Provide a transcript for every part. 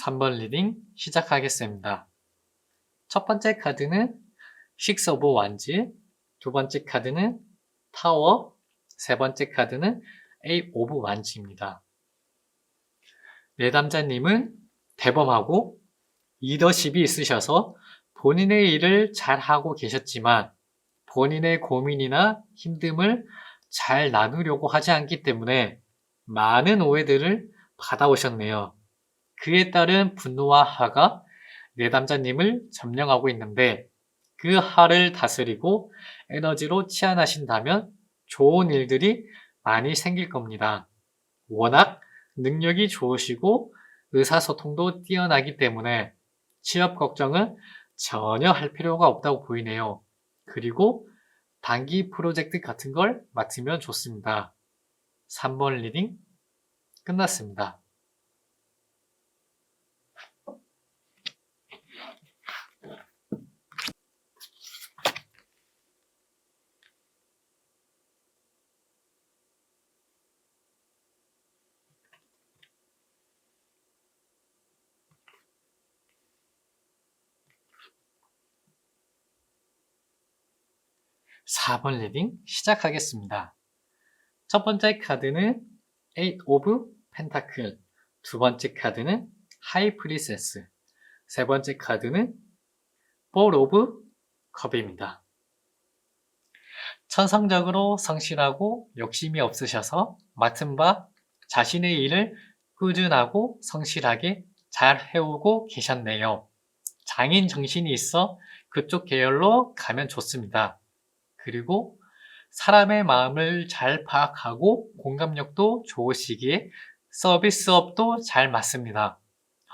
3번 리딩 시작하겠습니다. 첫 번째 카드는 식스 오브 완즈, 두 번째 카드는 타워, 세 번째 카드는 에이 오브 완즈입니다. 내담자님은 대범하고 리더십이 있으셔서 본인의 일을 잘 하고 계셨지만 본인의 고민이나 힘듦을 잘 나누려고 하지 않기 때문에 많은 오해들을 받아오셨네요. 그에 따른 분노와 화가 내담자님을 점령하고 있는데 그 화를 다스리고 에너지로 치환하신다면 좋은 일들이 많이 생길 겁니다. 워낙 능력이 좋으시고 의사소통도 뛰어나기 때문에 취업 걱정은 전혀 할 필요가 없다고 보이네요. 그리고 단기 프로젝트 같은 걸 맡으면 좋습니다. 3번 리딩 끝났습니다. (4번) 리딩 시작하겠습니다. 첫 번째 카드는 에잇 오브 펜타클, 두 번째 카드는 하이 프리세스, 세 번째 카드는 볼 오브 컵입니다. 천성적으로 성실하고 욕심이 없으셔서 맡은 바 자신의 일을 꾸준하고 성실하게 잘 해오고 계셨네요. 장인 정신이 있어 그쪽 계열로 가면 좋습니다. 그리고 사람의 마음을 잘 파악하고 공감력도 좋으시기에 서비스업도 잘 맞습니다.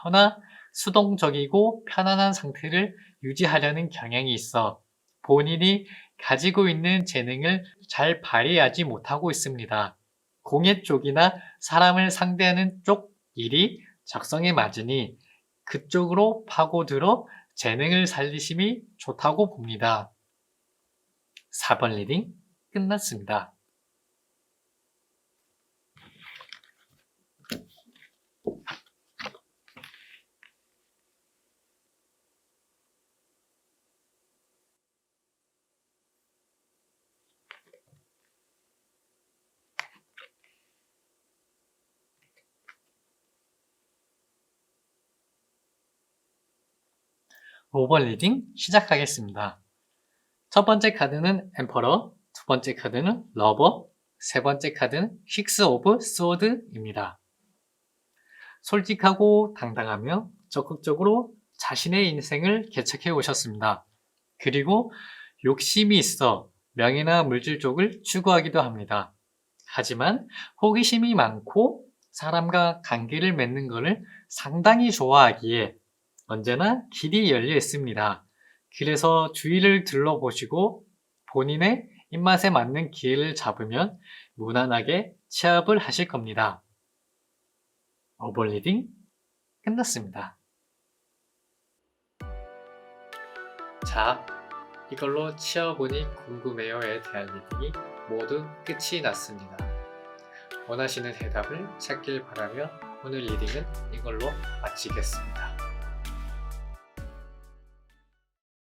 허나 수동적이고 편안한 상태를 유지하려는 경향이 있어 본인이 가지고 있는 재능을 잘 발휘하지 못하고 있습니다. 공예 쪽이나 사람을 상대하는 쪽 일이 적성에 맞으니 그쪽으로 파고들어 재능을 살리심이 좋다고 봅니다. 4번 리딩 끝났습니다. 오번 리딩 시작하겠습니다. 첫 번째 카드는 엠퍼러, 두 번째 카드는 러버, 세 번째 카드는 힉스 오브 소드입니다. 솔직하고 당당하며 적극적으로 자신의 인생을 개척해 오셨습니다. 그리고 욕심이 있어 명예나 물질 쪽을 추구하기도 합니다. 하지만 호기심이 많고 사람과 관계를 맺는 것을 상당히 좋아하기에 언제나 길이 열려 있습니다. 그래서 주위를 둘러보시고 본인의 입맛에 맞는 기회를 잡으면 무난하게 취업을 하실 겁니다. 오버리딩 끝났습니다. 자, 이걸로 취업운이 궁금해요에 대한 리딩이 모두 끝이 났습니다. 원하시는 해답을 찾길 바라며 오늘 리딩은 이걸로 마치겠습니다.